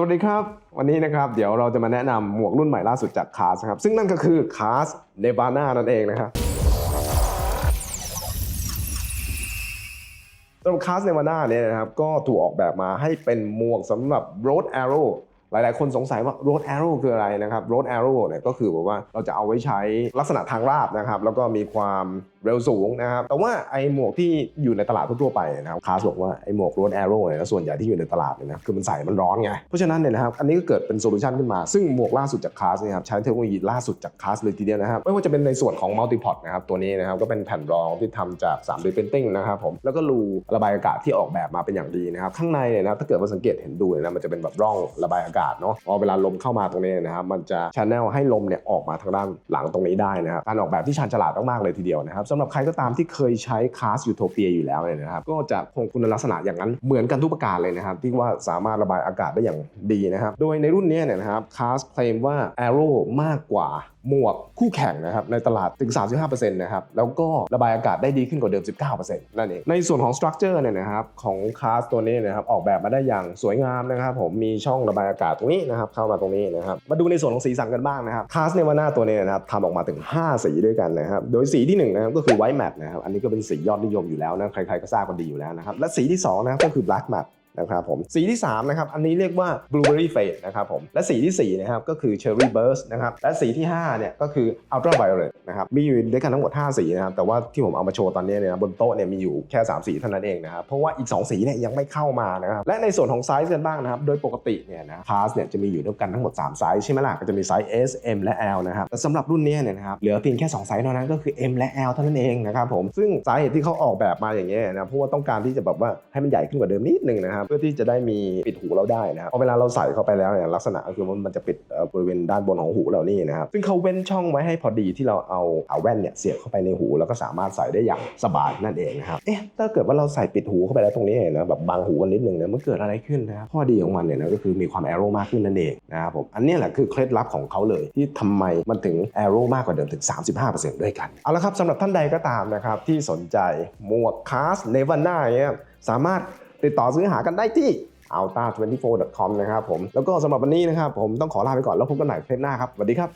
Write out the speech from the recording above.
สวัสดีครับ วันนี้นะครับเดี๋ยวเราจะมาแนะนำหมวกรุ่นใหม่ล่าสุดจากคาสครับ ซึ่งนั่นก็คือคาสเนบาน่านั่นเองนะครับสำหรับคาสเนวาน่าเนี่ยนะครับก็ถูกออกแบบมาให้เป็นหมวกสำหรับ road arrow หลาย ๆ คนสงสัยว่า road arrow คืออะไรนะครับ road arrow เนี่ยก็คือแบบว่าเราจะเอาไว้ใช้ลักษณะทางราบนะครับ แล้วก็มีความเร็วสูงนะครับ แต่ว่าไอ้หมวกที่อยู่ในตลาดทั่วไปนะครับคาสบอกว่าไอ้หมวก road arrow เนี่ยนะส่วนใหญ่ที่อยู่ในตลาดเนี่ยนะคือมันใส่มันร้อนไง เพราะฉะนั้นเนี่ยนะครับอันนี้ก็เกิดเป็นโซลูชันขึ้นมา ซึ่งหมวกล่าสุดจากคาสนี่ยครับใช้เทคโนโลยีล่าสุดจากคาสเลยทีเดียวนะครับไม่ว่าจะเป็นในส่วนของมัลติพอดนะครับตัวนี้นะครับก็เป็นแผ่นรองที่ทำจาก 3D Printing นะครับผมแล้วก็รูระบายอากาศที่ออกแบบมาเป็นอย่างดีนะครับข้างในเนี่ยนะถ้าเกิดว่าสังเกตเห็นดูเนี่ยนะมันจะเป็นแบบร่องระบายอากาศเนาะพอเวลาลมเข้ามาตรงนี้นะครับมันจะชันแนลให้ลมเนี่ยออกมาทางด้านหลังตรงนี้ได้นะครับการออกแบบที่ชาญฉลาดมากๆเลยทีเดียวนะครับสำหรับใครก็ตามที่เคยใช้คาสยูโทเปียอยู่แล้วเนี่ยนะครับก็จะคงคุณลักษณะอย่างนั้นเหมือนกันทุกประการเลยนะครับที่ว่าสามารถระบายอากาศได้อย่างดีนะครับโดยในรุ่นนี้เนี่ยนะครับคาสเคลมว่า Aero มากกว่า หมวกคู่แข่งนะครับในตลาดถึง 35%นะครับแล้วก็ระบายอากาศได้ดีขึ้นกว่าเดิม 19%นั่นเองในส่วนของสตรัคเจอร์เนี่ยนะครับของคาสตัวนี้นะครับออกแบบมาได้อย่างสวยงามนะครับผมมีช่องระบายอากาศตรงนี้นะครับเข้ามาตรงนี้นะครับมาดูในส่วนของสีสันกันบ้างนะครับคาสเนวาน่าตัวนี้นะครับทำออกมาถึง 5 สีด้วยกันนะครับโดยสีที่1นะครับก็คือไวท์แมทนะครับอันนี้ก็เป็นสียอดนิยมอยู่แล้วนะใครๆก็ทราบกันดีอยู่แล้วนะครับและสีที่2นะครับก็คือ black matte นะครับผมสีที่3นะครับอันนี้เรียกว่า blueberry fade นะครับผมและสีที่ 4 นะครับก็คือ cherry burst นะครับและสีที่ 5 เนี่ยก็คือ ultra violet นะครับมีอยู่ด้วยกันทั้งหมด 5 สีนะครับแต่ว่าที่ผมเอามาโชว์ตอนนี้เนี่ยนะบนโต๊ะเนี่ยมีอยู่แค่ 3 สีเท่านั้นเองนะครับเพราะว่าอีก 2 สีเนี่ยยังไม่เข้ามานะครับและในส่วนของไซส์กันบ้างนะครับโดยปกติเนี่ยนะคลาสเนี่ยจะมีอยู่ด้วยกันทั้งหมด 3 ไซส์ใช่ไหมล่ะก็จะมีไซส์ S M และ L นะครับแต่สำหรับรุ่นนี้เนี่ยนะครับเหลือเพียงแค่ 2 ไซส์เท่านั้นก็คือ M และ L เท่านั้นเองนะครับผมซึ่งสาเหตุที่เขาออกแบบมาอย่างเงี้ยนะเพราะว่าต้องการที่จะแบบว่าให้มันใหญ่ขึ้นกว่าเดิมนิดนึงนะครับเพื่อที่จะได้มีปิดหูเราได้นะครับพอเวลาเราใส่เข้าไปแล้วเนี่ยลักษณะก็คือมันจะปิดบริเวณด้านบนของหูเรานี่นะครับซึ่งเขาเว้นช่องไว้ให้พอดีที่เราเอาเอาแว่นเนี่ยเสียบเข้าไปในหู แล้วก็สามารถใส่ได้อย่างสบายนั่นเองนะครับเอ๊ะถ้าเกิดว่าเราใส่ปิดหูเข้าไปแล้วตรงนี้นะแบบบังหูกันนิดนึงเนี่ยมันเกิดอะไรขึ้นนะครับข้อดีของมันเนี่ยนะก็คือมีความแอโรมากขึ้นนั่นเองนะครับผมอันนี้แหละคือเคล็ดลับของเขาเลยที่ทำไมมันถึงแอโรมากกว่าเดิมถึง 35%ด้วยกันเอาละครับสำหรับท่านใดก็ตามนะครับที่สนใจหมวกคาสเนวันน่าเนี่ยสามารถ ติดต่อซื้อหากันได้ที่ alta24.com นะครับผมแล้วก็สำหรับวันนี้นะครับผมต้องขอลาไปก่อนแล้วพบกันใหม่เทปหน้าครับสวัสดีครับ